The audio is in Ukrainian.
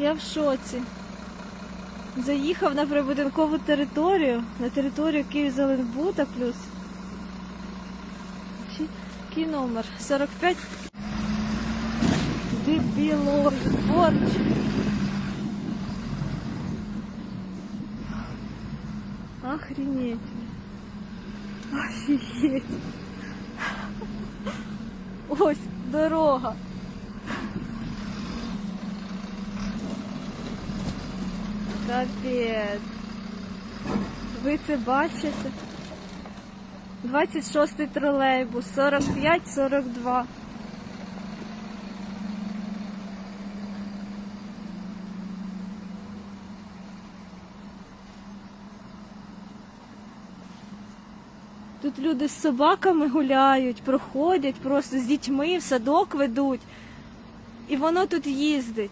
Я в шоці. Заїхав на прибудинкову територію, на територію Київ-Зеленбута плюс. Який номер? 45. Дебіло, борч. Охренеть. Офігеть. Ось дорога. Капець. Ви це бачите? 26-й тролейбус, 45-42. Тут люди з собаками гуляють, проходять, просто з дітьми в садок ведуть. І воно тут їздить.